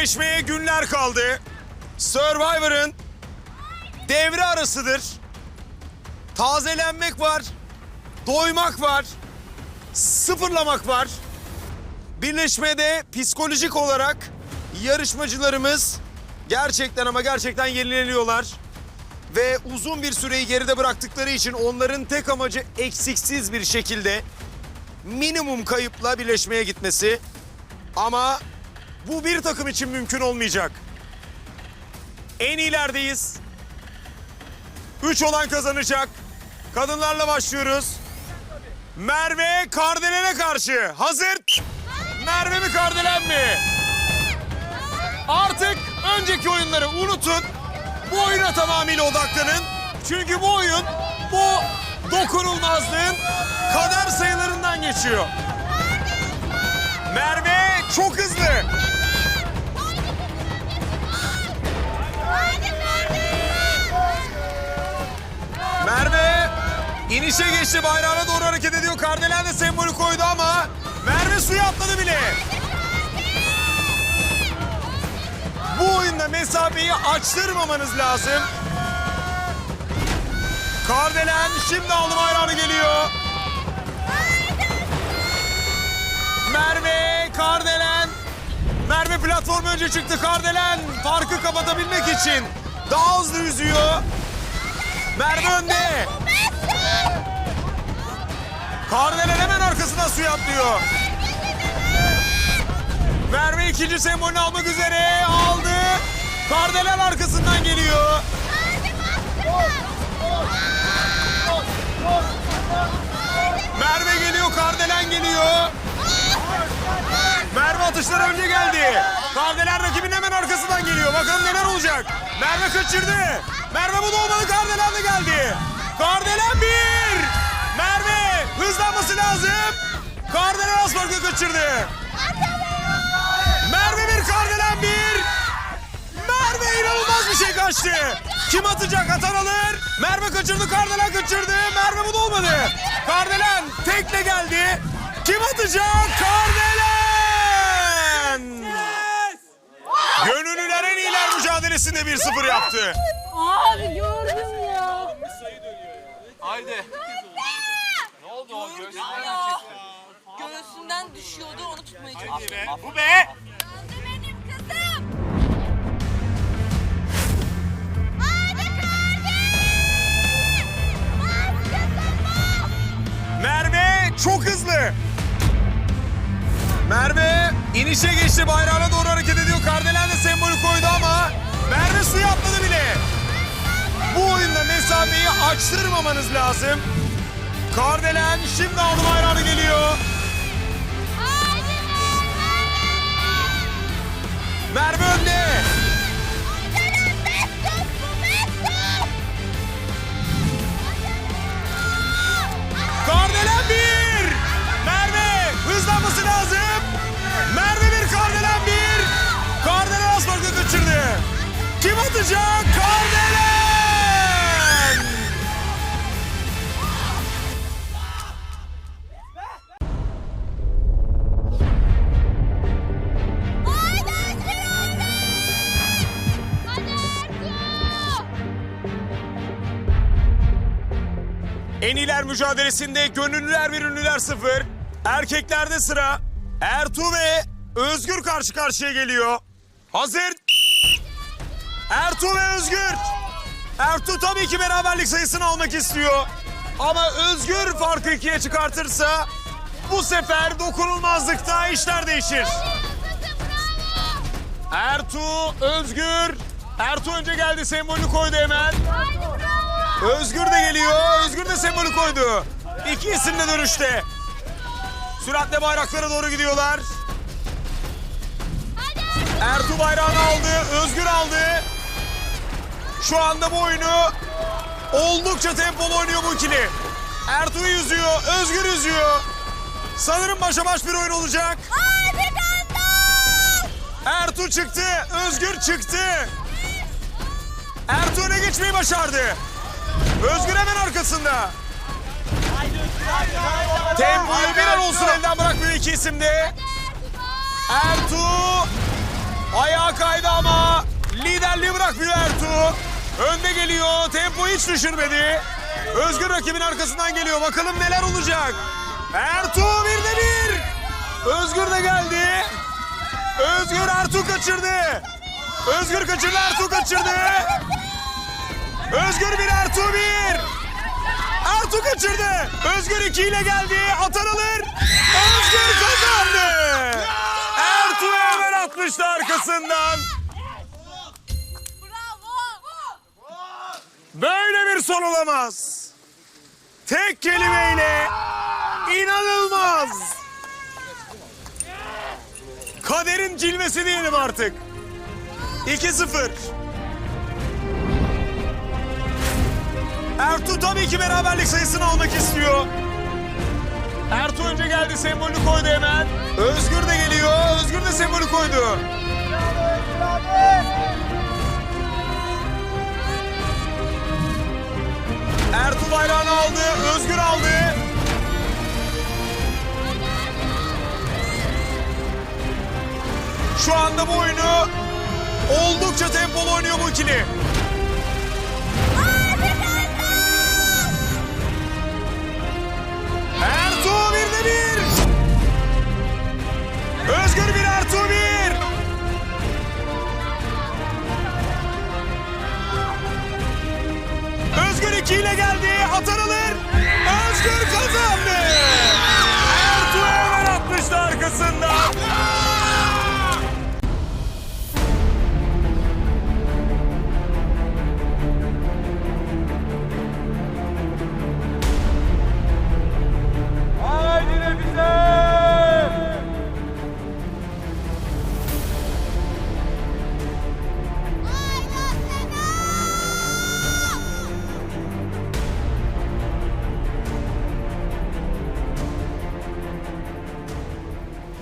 Birleşmeye günler kaldı. Survivor'ın devre arasıdır. Tazelenmek var. Doymak var. Sıfırlamak var. Birleşmede psikolojik olarak yarışmacılarımız gerçekten ama gerçekten yenileniyorlar. Ve uzun bir süreyi geride bıraktıkları için onların tek amacı eksiksiz bir şekilde minimum kayıpla birleşmeye gitmesi. Ama bu bir takım için mümkün olmayacak. En iyilerdeyiz. Üç olan kazanacak. Kadınlarla başlıyoruz. Merve Kardelen'e karşı. Hazır. Merve mi Kardelen mi? Artık önceki oyunları unutun. Bu oyuna tamamıyla odaklanın. Çünkü bu oyun bu dokunulmazlığın kader sayılarından geçiyor. Merve çok hızlı. Merve inişe geçti bayrağına doğru hareket ediyor. Kardelen de sembolü koydu ama Merve suya atladı bile. Bu oyunda mesafeyi açtırmamanız lazım. Kardelen şimdi aldı bayrağını geliyor. Önce çıktı. Kardelen farkı kapatabilmek için daha hızlı yüzüyor. Merve önde. Kardelen hemen arkasına suya atlıyor. Merve ikinci sembolünü almak üzere aldı. Kardelen arkasından geliyor. Merve geliyor, Kardelen geliyor. Merve atışlar önce geldi. Kardelen rakibinin hemen arkasından geliyor. Bakalım neler olacak. Merve kaçırdı. Merve bu da olmadı. Kardelen de geldi. Kardelen bir. Merve hızlanması lazım. Kardelen az farklı kaçırdı. Merve bir, Kardelen bir. Merve inanılmaz bir şey kaçtı. Kim atacak atan alır. Merve kaçırdı, Kardelen kaçırdı. Merve bu da olmadı. Kardelen tekle geldi. Kim atacak? Kardelen! Gönüllüler en iyiler mücadelesinde 1-0 yaptı. Abi gördüm ya. Haydi. Göğsünden düşüyordu onu tutmaya çalışıyor. Bu be! Benim kızım. Merve çok hızlı. Merve inişe geçti bayrağına doğru hareket ediyor. Kardelen mesafeyi açtırmamanız lazım. Kardelen şimdi aldı bayrağını geliyor. Merve önde. En iyiler mücadelesinde gönüllüler bir ünlüler sıfır. Erkeklerde sıra Ertuğ ve Özgür karşı karşıya geliyor. Hazır. Ertuğ ve Özgür. Ertuğ tabii ki beraberlik sayısını almak istiyor. Ama Özgür farkı ikiye çıkartırsa bu sefer dokunulmazlıkta işler değişir. Ertuğ, Özgür. Ertuğ önce geldi sembolü koydu hemen. Özgür de geliyor. Özgür de sembolü koydu. İki isim de dönüşte. Süratle bayraklara doğru gidiyorlar. Ertuğ bayrağını aldı. Özgür aldı. Şu anda bu oyunu oldukça tempolu oynuyor bu ikili. Ertuğ yüzüyor. Özgür yüzüyor. Sanırım başa baş bir oyun olacak. Ertuğ çıktı. Özgür çıktı. Ertuğ öne geçmeyi başardı. Özgür hemen arkasında. Tempoyu bir an olsun elden bırakmıyor iki isim de. Ertuğ Ayağa kaydı ama liderliği bırakmıyor Ertuğ. Önde geliyor. Tempo hiç düşürmedi. Özgür rakibin arkasından geliyor. Bakalım neler olacak. Ertuğ bir de bir. Özgür de geldi. Özgür Ertuğ kaçırdı. Özgür kaçırdı Ertuğ kaçırdı. Özgür bir Ertuğ bir. Ertuğ kaçırdı. Özgür iki ile geldi. Atar alır. Özgür kazandı. Ertuğ hemen atmıştı arkasından. Böyle bir son olamaz. Tek kelimeyle inanılmaz. Kaderin cilvesi diyelim artık. 2-0. Ertuğ tabii ki beraberlik sayısını almak istiyor. Ertuğ önce geldi sembolü koydu hemen. Özgür de geliyor. Özgür de sembolü koydu. Ertuğ bayrağını aldı. Özgür aldı. Şu anda bu oyunu oldukça tempolu oynuyor bu ikili. Ertuğ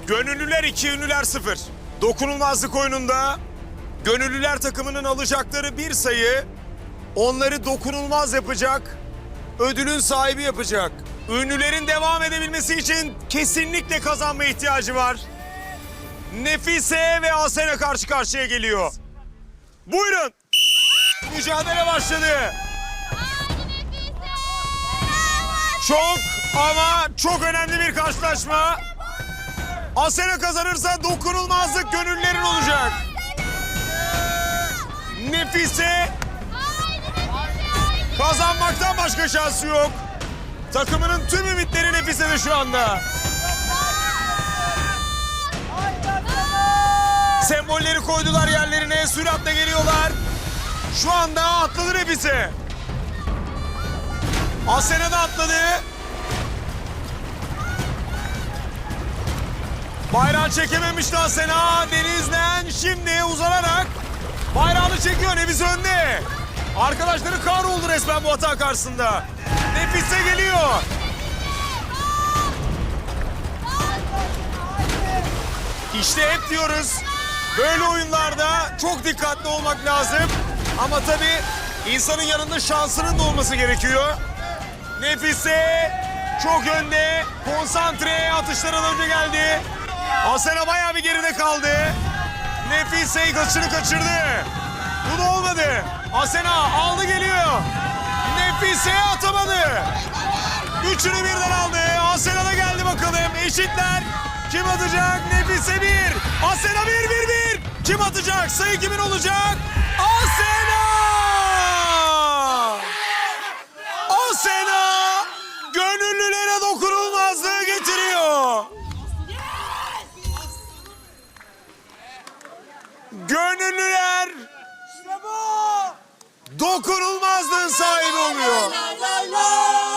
Gönüllüler 2, ünlüler 0. Dokunulmazlık oyununda gönüllüler takımının alacakları bir sayı onları dokunulmaz yapacak, ödülün sahibi yapacak. Ünlülerin devam edebilmesi için kesinlikle kazanma ihtiyacı var. Nefise ve Asena karşı karşıya geliyor. Buyurun. Mücadele başladı. Çok ama çok önemli bir karşılaşma. Asena kazanırsa dokunulmazlık gönüllerin olacak. Nefise kazanmaktan başka şansı yok. Takımının tüm ümitleri Nefise'de şu anda. Sembolleri koydular yerlerine, süratle geliyorlar. Şu anda atladı Nefise. Asena da atladı. Bayrağı çekememişti Asena. Denizden şimdi uzanarak bayrağını çekiyor. Nefis önde. Arkadaşları kahroldu resmen bu hata karşısında. Nefise geliyor. İşte hep diyoruz. Böyle oyunlarda çok dikkatli olmak lazım. Ama tabii insanın yanında şansının da olması gerekiyor. Nefise çok önde. Konsantre atışlardan önce geldi. Asena bayağı bir geride kaldı. Nefise kaçını kaçırdı. Bu da olmadı. Asena aldı geliyor. Nefise atamadı. Üçünü birden aldı. Asena da geldi bakalım. Eşitler. Kim atacak? Nefise bir. Asena bir bir bir. Kim atacak? Sayı kimin olacak? Asena! Gönüllüler dokunulmazlığın sahibi oluyor. Haydi